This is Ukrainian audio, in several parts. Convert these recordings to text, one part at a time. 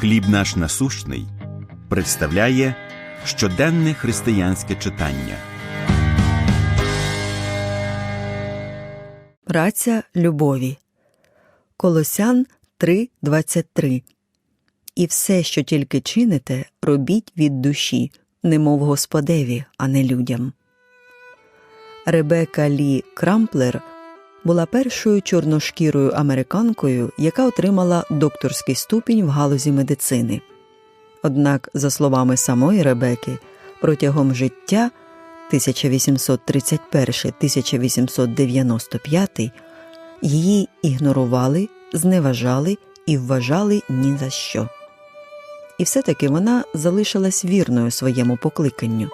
Хліб наш насущний представляє щоденне християнське читання. Праця любові. Колосян 3.23 І все, що тільки чините, робіть від душі, немов Господеві, а не людям. Ребека Лі Крамплер була першою чорношкірою американкою, яка отримала докторський ступінь в галузі медицини. Однак, за словами самої Ребеки, протягом життя 1831-1895 її ігнорували, зневажали і вважали ні за що. І все-таки вона залишилась вірною своєму покликанню.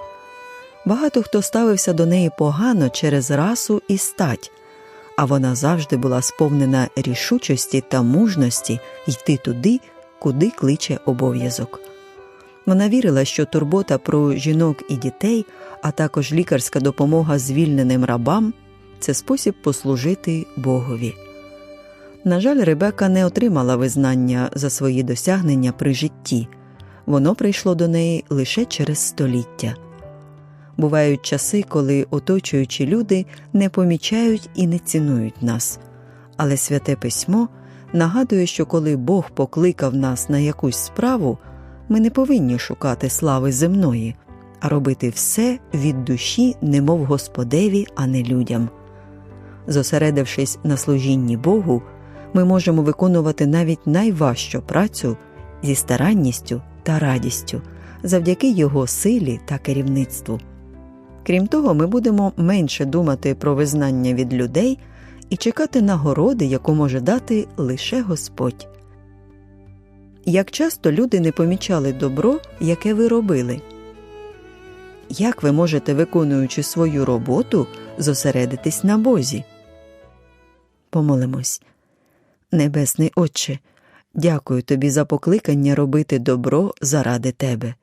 Багато хто ставився до неї погано через расу і стать, а вона завжди була сповнена рішучості та мужності йти туди, куди кличе обов'язок. Вона вірила, що турбота про жінок і дітей, а також лікарська допомога звільненим рабам це спосіб послужити Богові. На жаль, Ребека не отримала визнання за свої досягнення при житті, воно прийшло до неї лише через століття. Бувають часи, коли оточуючі люди не помічають і не цінують нас, але святе письмо нагадує, що коли Бог покликав нас на якусь справу, ми не повинні шукати слави земної, а робити все від душі, немов Господеві, а не людям. Зосередившись на служінні Богу, ми можемо виконувати навіть найважчу працю зі старанністю та радістю завдяки Його силі та керівництву. Крім того, ми будемо менше думати про визнання від людей і чекати нагороди, яку може дати лише Господь. Як часто люди не помічали добро, яке ви робили? Як ви можете, виконуючи свою роботу, зосередитись на Бозі? Помолимось. Небесний Отче, дякую тобі за покликання робити добро заради тебе.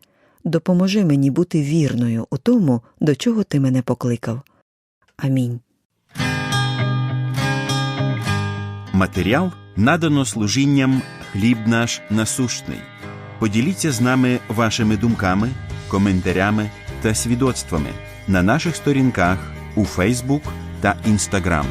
Допоможи мені бути вірною у тому, до чого ти мене покликав. Амінь. Матеріал надано служінням Хліб наш насущний. Поділіться з нами вашими думками, коментарями та свідоцтвами на наших сторінках у Фейсбук та Інстаграм.